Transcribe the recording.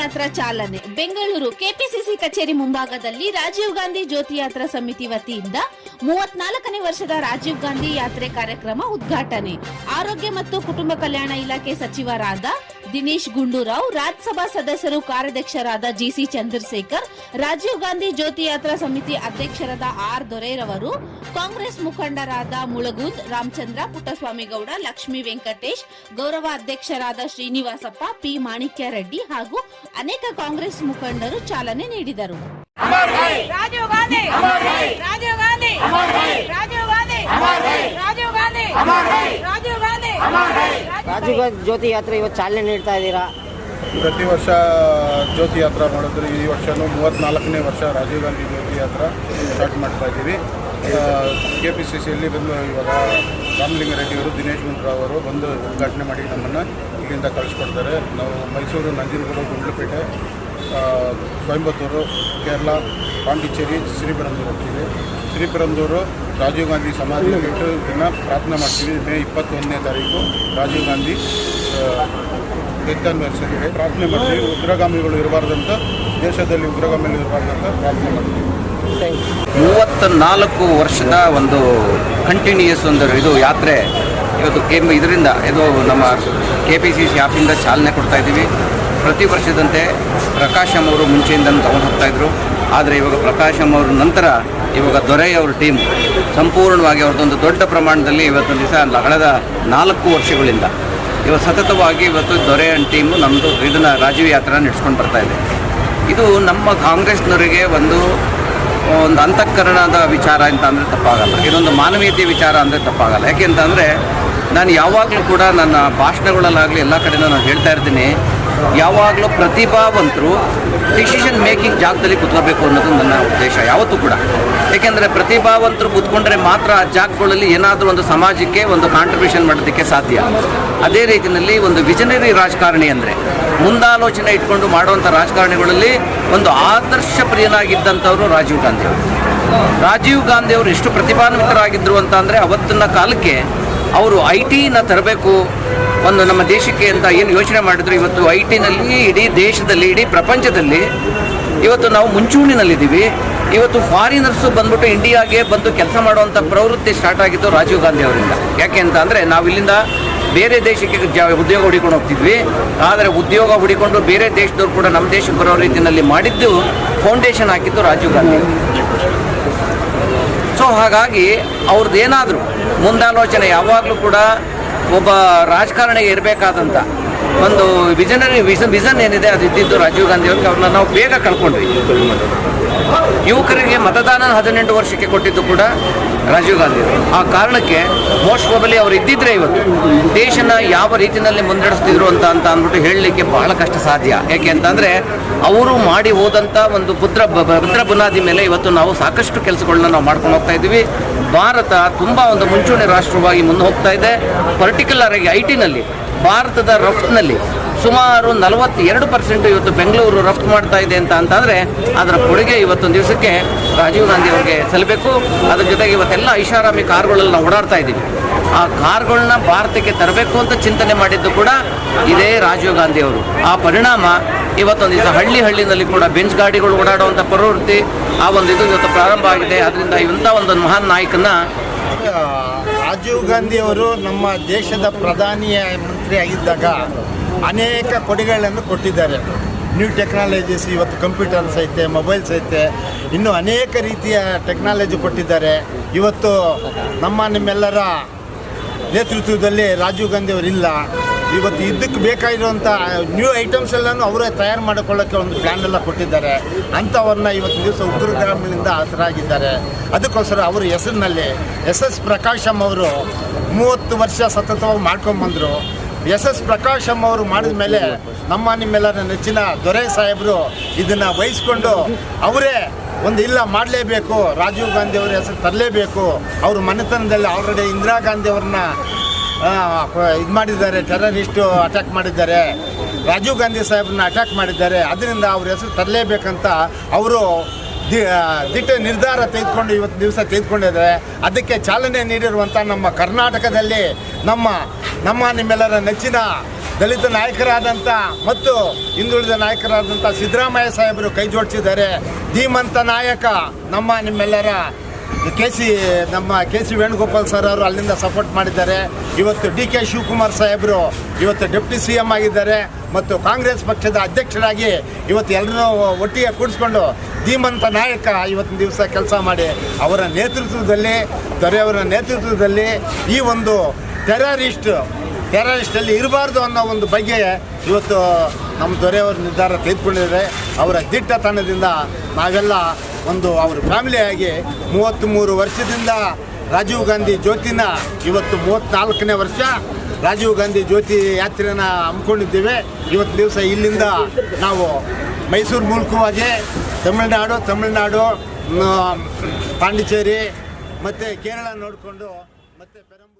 ಯಾತ್ರಾ ಚಾಲನೆ. ಬೆಂಗಳೂರು ಕೆಪಿಸಿಸಿ ಕಚೇರಿ ಮುಂಭಾಗದಲ್ಲಿ ರಾಜೀವ್ ಗಾಂಧಿ ಜ್ಯೋತಿ ಯಾತ್ರಾ ಸಮಿತಿ ವತಿಯಿಂದ ಮೂವತ್ನಾಲ್ಕನೇ ವರ್ಷದ ರಾಜೀವ್ ಗಾಂಧಿ ಯಾತ್ರೆ ಕಾರ್ಯಕ್ರಮ ಉದ್ಘಾಟನೆ. ಆರೋಗ್ಯ ಮತ್ತು ಕುಟುಂಬ ಕಲ್ಯಾಣ ಇಲಾಖೆ ಸಚಿವರಾದ ದಿನೇಶ್ ಗುಂಡೂರಾವ್ ರಾಜ್ಯಸಭಾ ಸದಸ್ಯರು ಕಾರ್ಯಾಧ್ಯಕ್ಷರಾದ ಜಿಸಿ ಚಂದ್ರಶೇಖರ್ ರಾಜೀವ್ ಗಾಂಧಿ ಜ್ಯೋತಿ ಯಾತ್ರಾ ಸಮಿತಿ ಅಧ್ಯಕ್ಷರಾದ ಆರ್ ದೊರೆರವರು ಕಾಂಗ್ರೆಸ್ ಮುಖಂಡರಾದ ಮುಳಗುಂದ್ ರಾಮಚಂದ್ರ ಪುಟ್ಟಸ್ವಾಮಿಗೌಡ ಲಕ್ಷ್ಮೀ ವೆಂಕಟೇಶ್ ಗೌರವ ಅಧ್ಯಕ್ಷರಾದ ಶ್ರೀನಿವಾಸಪ್ಪ ಪಿ ಮಾಣಿಕ್ಯ ರೆಡ್ಡಿ ಹಾಗೂ ಅನೇಕ ಕಾಂಗ್ರೆಸ್ ಮುಖಂಡರು ಚಾಲನೆ ನೀಡಿದರು. ರಾಜೀವ್ ಗಾಂಧಿ! ರಾಜೀವ್ ಗಾಂಧಿ! ರಾಜೀವ್ ಗಾಂಧಿ! ರಾಜೀವ್ ಗಾಂಧಿ! ರಾಜೀವ್ ಗಾಂಧಿ! ರಾಜೀವ್ ಗಾಂಧಿ ಜ್ಯೋತಿ ಯಾತ್ರೆ ಇವತ್ತು ಚಾಲನೆ ನೀಡ್ತಾ ಇದ್ದೀರಾ? ಪ್ರತಿ ವರ್ಷ ಜ್ಯೋತಿ ಯಾತ್ರಾ ಮಾಡಿದ್ರು ಈ ವರ್ಷನೂ ಮೂವತ್ತ್ನಾಲ್ಕನೇ ವರ್ಷ ರಾಜೀವ್ ಗಾಂಧಿ ಜ್ಯೋತಿ ಯಾತ್ರಾ ಸ್ಟಾರ್ಟ್ ಮಾಡ್ತಾ ಇದ್ದೀವಿ. ಕೆ ಪಿ ಸಿ ಸಿಯಲ್ಲಿ ಬಂದು ಇವಾಗ ರಾಮಲಿಂಗಾರೆಡ್ಡಿಯವರು, ದಿನೇಶ್ ಗುಂಡೂರಾವ್ ಅವರು ಬಂದು ಉದ್ಘಾಟನೆ ಮಾಡಿ ನಮ್ಮನ್ನು ಇಲ್ಲಿಂದ ಕಳಿಸ್ಕೊಡ್ತಾರೆ. ನಾವು ಮೈಸೂರು ನಂಜನಗೂಡು, ಗುಂಡ್ಲುಪೇಟೆ ಕೊಯಂಬತ್ತೂರು, ಕೇರಳ ಪಾಂಡಿಚೇರಿ ಶ್ರೀಪೆರಂದೂರು ಹೋಗ್ತೀವಿ. ಶ್ರೀಪೆರಂದೂರು ರಾಜೀವ್ ಗಾಂಧಿ ಸಮಾಧಿಯಲ್ಲಿ ಇಟ್ಟು ದಿನ ಪ್ರಾರ್ಥನೆ ಮಾಡ್ತೀವಿ. ಮೇ ಇಪ್ಪತ್ತೊಂದನೇ ತಾರೀಕು ರಾಜೀವ್ ಗಾಂಧಿ ಡೆತ್ ಆನಿವರ್ಸರಿಗೆ ಪ್ರಾರ್ಥನೆ ಮಾಡ್ತೀವಿ. ಉಗ್ರಗಾಮಿಗಳು ಇರಬಾರ್ದಂತ, ದೇಶದಲ್ಲಿ ಉಗ್ರಗಾಮಿಗಳು ಇರಬಾರ್ದಂತ ಪ್ರಾರ್ಥನೆ ಮಾಡ್ತೀವಿ. ಮೂವತ್ತ ನಾಲ್ಕು ವರ್ಷದ ಒಂದು ಕಂಟಿನ್ಯೂಯಸ್ ಒಂದು ಇದು ಯಾತ್ರೆ ಇವತ್ತು ಕೆ, ಇದರಿಂದ ಇದು ನಮ್ಮ ಕೆ ಪಿ ಸಿ ಸಿ ಆಫಿಂದ ಚಾಲನೆ ಕೊಡ್ತಾ ಇದ್ದೀವಿ. ಪ್ರತಿ ವರ್ಷದಂತೆ ಪ್ರಕಾಶಮ್ ಅವರು ಮುಂಚೆಯಿಂದನೂ ತಗೊಂಡು ಹೋಗ್ತಾಯಿದ್ರು ಆದರೆ ಇವಾಗ ಪ್ರಕಾಶಮ್ ಅವ್ರ ನಂತರ ಇವಾಗ ದೊರೆಯ ಅವ್ರ ಟೀಮ್ ಸಂಪೂರ್ಣವಾಗಿ ಅವ್ರದ್ದೊಂದು ದೊಡ್ಡ ಪ್ರಮಾಣದಲ್ಲಿ ಇವತ್ತು ದಿವಸ ಕಳೆದ ನಾಲ್ಕು ವರ್ಷಗಳಿಂದ. ಇವತ್ತು ಸತತವಾಗಿ ಇವತ್ತು ದೊರೆ ಟೀಮು ನಮ್ಮದು ಇದನ್ನು ರಾಜೀವ್ ಯಾತ್ರಾ ನಡೆಸ್ಕೊಂಡು ಬರ್ತಾ ಇದೆ. ಇದು ನಮ್ಮ ಕಾಂಗ್ರೆಸ್ನವರಿಗೆ ಒಂದು ಒಂದು ಅಂತಃಕರಣದ ವಿಚಾರ ಅಂತ ಅಂದರೆ ತಪ್ಪಾಗಲ್ಲ. ಇದೊಂದು ಮಾನವೀಯತೆ ವಿಚಾರ ಅಂದರೆ ತಪ್ಪಾಗಲ್ಲ. ಯಾಕೆ ಅಂತಂದರೆ ನಾನು ಯಾವಾಗಲೂ ಕೂಡ ನನ್ನ ಭಾಷಣಗಳಲ್ಲಾಗಲಿ ಎಲ್ಲ ಕಡೆನೂ ನಾನು ಹೇಳ್ತಾ ಇರ್ತೀನಿ. ಯಾವಾಗಲೂ ಪ್ರತಿಭಾವಂತರು ಡಿಸಿಷನ್ ಮೇಕಿಂಗ್ ಜಾಗದಲ್ಲಿ ಕುತ್ಕೋಬೇಕು ಅನ್ನೋದು ನನ್ನ ಉದ್ದೇಶ, ಯಾವತ್ತೂ ಕೂಡ. ಏಕೆಂದರೆ ಪ್ರತಿಭಾವಂತರು ಕುತ್ಕೊಂಡ್ರೆ ಮಾತ್ರ ಆ ಜಾಗಗಳಲ್ಲಿ ಏನಾದರೂ ಒಂದು ಸಮಾಜಕ್ಕೆ ಒಂದು ಕಾಂಟ್ರಿಬ್ಯೂಷನ್ ಮಾಡೋದಕ್ಕೆ ಸಾಧ್ಯ. ಅದೇ ರೀತಿಯಲ್ಲಿ ಒಂದು ವಿಜನರಿ ರಾಜಕಾರಣಿ ಅಂದರೆ, ಮುಂದಾಲೋಚನೆ ಇಟ್ಕೊಂಡು ಮಾಡುವಂಥ ರಾಜಕಾರಣಿಗಳಲ್ಲಿ ಒಂದು ಆದರ್ಶ ಪ್ರಿಯನಾಗಿದ್ದಂಥವರು ರಾಜೀವ್ ಗಾಂಧಿ ರಾಜೀವ್ ಗಾಂಧಿ ಅವರು ಎಷ್ಟು ಪ್ರತಿಭಾನ್ವಿತರಾಗಿದ್ದರು ಅಂತ ಅಂದರೆ ಅವತ್ತಿನ ಕಾಲಕ್ಕೆ ಅವರು ಐ ಟಿನ ತರಬೇಕು ಒಂದು ನಮ್ಮ ದೇಶಕ್ಕೆ ಅಂತ ಏನು ಯೋಚನೆ ಮಾಡಿದ್ರು. ಇವತ್ತು ಐ ಟಿನಲ್ಲಿ ಇಡೀ ದೇಶದಲ್ಲಿ, ಇಡೀ ಪ್ರಪಂಚದಲ್ಲಿ ಇವತ್ತು ನಾವು ಮುಂಚೂಣಿನಲ್ಲಿದ್ದೀವಿ. ಇವತ್ತು ಫಾರಿನರ್ಸು ಬಂದ್ಬಿಟ್ಟು ಇಂಡಿಯಾಗೆ ಬಂದು ಕೆಲಸ ಮಾಡುವಂಥ ಪ್ರವೃತ್ತಿ ಸ್ಟಾರ್ಟ್ ಆಗಿದ್ದು ರಾಜೀವ್ ಗಾಂಧಿ ಅವರಿಂದ. ಯಾಕೆ ಅಂತ ಅಂದರೆ ನಾವು ಇಲ್ಲಿಂದ ಬೇರೆ ದೇಶಕ್ಕೆ ಜ ಉದ್ಯೋಗ ಹುಡಿಕೊಂಡು ಹೋಗ್ತಿದ್ವಿ. ಆದರೆ ಉದ್ಯೋಗ ಹುಡಿಕೊಂಡು ಬೇರೆ ದೇಶದವ್ರು ಕೂಡ ನಮ್ಮ ದೇಶಕ್ಕೆ ಬರೋ ರೀತಿಯಲ್ಲಿ ಮಾಡಿದ್ದು ಫೌಂಡೇಶನ್ ಹಾಕಿದ್ದು ರಾಜೀವ್ ಗಾಂಧಿ. ಹಾಗಾಗಿ ಅವ್ರದ್ದೇನಾದರೂ ಮುಂದಾಲೋಚನೆ ಯಾವಾಗಲೂ ಕೂಡ ಒಬ್ಬ ರಾಜಕಾರಣಿಗೆ ಇರಬೇಕಾದಂಥ ಒಂದು ವಿಜನರಿ ವಿಷನ್ ವಿಷನ್ ಏನಿದೆ, ಅದು ಇದ್ದಿದ್ದು ರಾಜೀವ್ ಗಾಂಧಿ ಅವ್ರಿಗೆ ಅವ್ರನ್ನ ನಾವು ಬೇಗ ಕಳ್ಕೊಂಡ್ವಿ. ಯುವಕರಿಗೆ ಮತದಾನ ಹದಿನೆಂಟು ವರ್ಷಕ್ಕೆ ಕೊಟ್ಟಿದ್ದು ಕೂಡ ರಾಜೀವ್ ಗಾಂಧಿ ಆ ಕಾರಣಕ್ಕೆ ಮೋಸ್ಟ್ ಪ್ರಾಬಲಿ ಅವರು ಇದ್ದಿದ್ರೆ ಇವತ್ತು. ದೇಶನ ಯಾವ ರೀತಿಯಲ್ಲಿ ಮುನ್ನಡೆಸ್ತಿದ್ರು ಅಂತ ಅಂತ ಅಂದ್ಬಿಟ್ಟು ಹೇಳಲಿಕ್ಕೆ ಬಹಳ ಕಷ್ಟ ಸಾಧ್ಯ. ಯಾಕೆ ಅಂತಂದರೆ ಅವರು ಮಾಡಿ ಹೋದಂಥ ಒಂದು ಭದ್ರ ಭದ್ರ ಬುನಾದಿ ಮೇಲೆ ಇವತ್ತು ನಾವು ಸಾಕಷ್ಟು ಕೆಲಸಗಳನ್ನ ನಾವು ಮಾಡ್ಕೊಂಡು ಹೋಗ್ತಾ ಇದ್ದೀವಿ. ಭಾರತ ತುಂಬ ಒಂದು ಮುಂಚೂಣಿ ರಾಷ್ಟ್ರವಾಗಿ ಮುಂದೆ ಹೋಗ್ತಾ ಇದೆ. ಪರ್ಟಿಕ್ಯುಲರ್ ಆಗಿ ಐ ಟಿನಲ್ಲಿ ಭಾರತದ ರಫ್ತಿನಲ್ಲಿ ಸುಮಾರು ನಲವತ್ತೆರಡು ಪರ್ಸೆಂಟ್ ಇವತ್ತು ಬೆಂಗಳೂರು ರಫ್ತು ಮಾಡ್ತಾ ಇದೆ ಅಂತ ಅಂತಂದರೆ ಅದರ ಕೊಡುಗೆ ಇವತ್ತೊಂದು ದಿವಸಕ್ಕೆ ರಾಜೀವ್ ಗಾಂಧಿ ಅವರಿಗೆ ಸಲ್ಲಬೇಕು. ಅದ್ರ ಜೊತೆಗೆ ಇವತ್ತೆಲ್ಲ ಐಷಾರಾಮಿ ಕಾರ್ಗಳಲ್ಲಿ ನಾವು ಓಡಾಡ್ತಾ ಇದ್ದೀವಿ. ಆ ಕಾರ್ಗಳನ್ನ ಭಾರತಕ್ಕೆ ತರಬೇಕು ಅಂತ ಚಿಂತನೆ ಮಾಡಿದ್ದು ಕೂಡ ಇದೇ ರಾಜೀವ್ ಗಾಂಧಿ ಅವರು. ಆ ಪರಿಣಾಮ ಇವತ್ತೊಂದು ದಿವಸ ಹಳ್ಳಿ ಹಳ್ಳಿನಲ್ಲಿ ಕೂಡ ಬೆಂಚ್ ಗಾಡಿಗಳು ಓಡಾಡುವಂಥ ಪ್ರವೃತ್ತಿ ಆ ಒಂದು ಇದು ಇವತ್ತು ಪ್ರಾರಂಭ ಆಗಿದೆ. ಅದರಿಂದ ಇಂಥ ಒಂದು ಮಹಾನ್ ನಾಯಕನ ರಾಜೀವ್ ಗಾಂಧಿ ಅವರು ನಮ್ಮ ದೇಶದ ಪ್ರಧಾನಿಯ ಮಂತ್ರಿಯಾಗಿದ್ದಾಗ ಅನೇಕ ಕೊಡುಗೆಗಳನ್ನು ಕೊಟ್ಟಿದ್ದಾರೆ. ನ್ಯೂ ಟೆಕ್ನಾಲಜೀಸ್ ಇವತ್ತು ಕಂಪ್ಯೂಟರ್ಸ್ ಐತೆ ಮೊಬೈಲ್ಸ್ ಐತೆ ಇನ್ನೂ ಅನೇಕ ರೀತಿಯ ಟೆಕ್ನಾಲಜಿ ಕೊಟ್ಟಿದ್ದಾರೆ. ಇವತ್ತು ನಮ್ಮ ನಿಮ್ಮೆಲ್ಲರ ನೇತೃತ್ವದಲ್ಲಿ ರಾಜೀವ್ ಗಾಂಧಿ ಅವರಿಲ್ಲ ಇವತ್ತು ಇದಕ್ಕೆ ಬೇಕಾಗಿರುವಂಥ ನ್ಯೂ ಐಟಮ್ಸ್ ಎಲ್ಲನೂ ಅವರೇ ತಯಾರು ಮಾಡಿಕೊಳ್ಳೋಕ್ಕೆ ಒಂದು ಪ್ಲ್ಯಾನ್ ಎಲ್ಲ ಕೊಟ್ಟಿದ್ದಾರೆ. ಅಂಥವ್ರನ್ನ ಇವತ್ತು ದಿವಸ ಉಗ್ರಗಾಮಿನಿಂದ ಹತರಾಗಿದ್ದಾರೆ ಅದಕ್ಕೋಸ್ಕರ ಅವರ ಹೆಸರಿನಲ್ಲಿ ಎಸ್ ಎಸ್ ಪ್ರಕಾಶಮ್ ಅವರು ಮೂವತ್ತು ವರ್ಷ ಸತತವಾಗಿ ಮಾಡ್ಕೊಂಡ್ಬಂದರು ಎಸ್ ಎಸ್ ಪ್ರಕಾಶಮ್ ಅವರು ಮಾಡಿದ ಮೇಲೆ ನಮ್ಮ ನಿಮ್ಮೆಲ್ಲರ ನೆಚ್ಚಿನ ದೊರೆ ಸಾಹೇಬರು ಇದನ್ನು ವಹಿಸ್ಕೊಂಡು ಅವರೇ ಒಂದು ಇಲ್ಲ ಮಾಡಲೇಬೇಕು, ರಾಜೀವ್ ಗಾಂಧಿ ಅವರ ಹೆಸರು ತರಲೇಬೇಕು. ಅವ್ರ ಮನೆತನದಲ್ಲಿ ಆಲ್ರೆಡಿ ಇಂದಿರಾ ಗಾಂಧಿ ಅವ್ರನ್ನ ಇದು ಮಾಡಿದ್ದಾರೆ ಟೆರರಿಸ್ಟು ಅಟ್ಯಾಕ್ ಮಾಡಿದ್ದಾರೆ. ರಾಜೀವ್ ಗಾಂಧಿ ಸಾಹೇಬ್ರನ್ನ ಅಟ್ಯಾಕ್ ಮಾಡಿದ್ದಾರೆ. ಅದರಿಂದ ಅವ್ರ ಹೆಸರು ತರಲೇಬೇಕಂತ ಅವರು ದಿ ದಿಟ್ಟ ನಿರ್ಧಾರ ತೆಗೆದುಕೊಂಡು ಇವತ್ತು ದಿವಸ ತೆಗೆದುಕೊಂಡಿದ್ದಾರೆ. ಅದಕ್ಕೆ ಚಾಲನೆ ನೀಡಿರುವಂಥ ನಮ್ಮ ಕರ್ನಾಟಕದಲ್ಲಿ ನಮ್ಮ ನಮ್ಮ ನಿಮ್ಮೆಲ್ಲರ ನೆಚ್ಚಿನ ದಲಿತ ನಾಯಕರಾದಂಥ ಮತ್ತು ಹಿಂದುಳಿದ ನಾಯಕರಾದಂಥ ಸಿದ್ದರಾಮಯ್ಯ ಸಾಹೇಬರು ಕೈ ಜೋಡಿಸಿದ್ದಾರೆ. ಧೀಮಂತ ನಾಯಕ ನಮ್ಮ ನಿಮ್ಮೆಲ್ಲರ ಕೆ ಸಿ ನಮ್ಮ ಕೆ ಸಿ ವೇಣುಗೋಪಾಲ್ ಸರ್ ಅವರು ಅಲ್ಲಿಂದ ಸಪೋರ್ಟ್ ಮಾಡಿದ್ದಾರೆ. ಇವತ್ತು ಡಿ ಕೆ ಶಿವಕುಮಾರ್ ಸಾಹೇಬರು ಇವತ್ತು ಡೆಪ್ಟಿ ಸಿ ಎಂ ಆಗಿದ್ದಾರೆ ಮತ್ತು ಕಾಂಗ್ರೆಸ್ ಪಕ್ಷದ ಅಧ್ಯಕ್ಷರಾಗಿ ಇವತ್ತು ಎಲ್ಲರೂ ಒಟ್ಟಿಗೆ ಕೂಡಿಸ್ಕೊಂಡು ಧೀಮಂತ ನಾಯಕ ಇವತ್ತಿನ ದಿವಸ ಕೆಲಸ ಮಾಡಿ ಅವರ ನೇತೃತ್ವದಲ್ಲಿ ದೊರೆಯವರ ನೇತೃತ್ವದಲ್ಲಿ ಈ ಒಂದು ಟೆರರಿಸ್ಟ್ ಟೆರರಿಸ್ಟಲ್ಲಿ ಇರಬಾರ್ದು ಅನ್ನೋ ಒಂದು ಬಗ್ಗೆ ಇವತ್ತು ನಮ್ಮ ದೊರೆಯವರ ನಿರ್ಧಾರ ತೆಗೆದುಕೊಂಡಿದ್ದಾರೆ. ಅವರ ದಿಟ್ಟತನದಿಂದ ನಾವೆಲ್ಲ ಒಂದು ಅವ್ರ ಫ್ಯಾಮಿಲಿಯಾಗಿ ಮೂವತ್ತ್ಮೂರು ವರ್ಷದಿಂದ ರಾಜೀವ್ ಗಾಂಧಿ ಜ್ಯೋತಿನ ಇವತ್ತು ಮೂವತ್ತ್ನಾಲ್ಕನೇ ವರ್ಷ ರಾಜೀವ್ ಗಾಂಧಿ ಜ್ಯೋತಿ ಯಾತ್ರೆನ ಹಮ್ಮಿಕೊಂಡಿದ್ದೇವೆ. ಇವತ್ತು ದಿವಸ ಇಲ್ಲಿಂದ ನಾವು ಮೈಸೂರು ಮೂಲಕವಾಗಿ ತಮಿಳುನಾಡು ತಮಿಳುನಾಡು ಪಾಂಡಿಚೇರಿ ಮತ್ತು ಕೇರಳ ನೋಡಿಕೊಂಡು ಮತ್ತೆ ಪೆರಂಬೂರು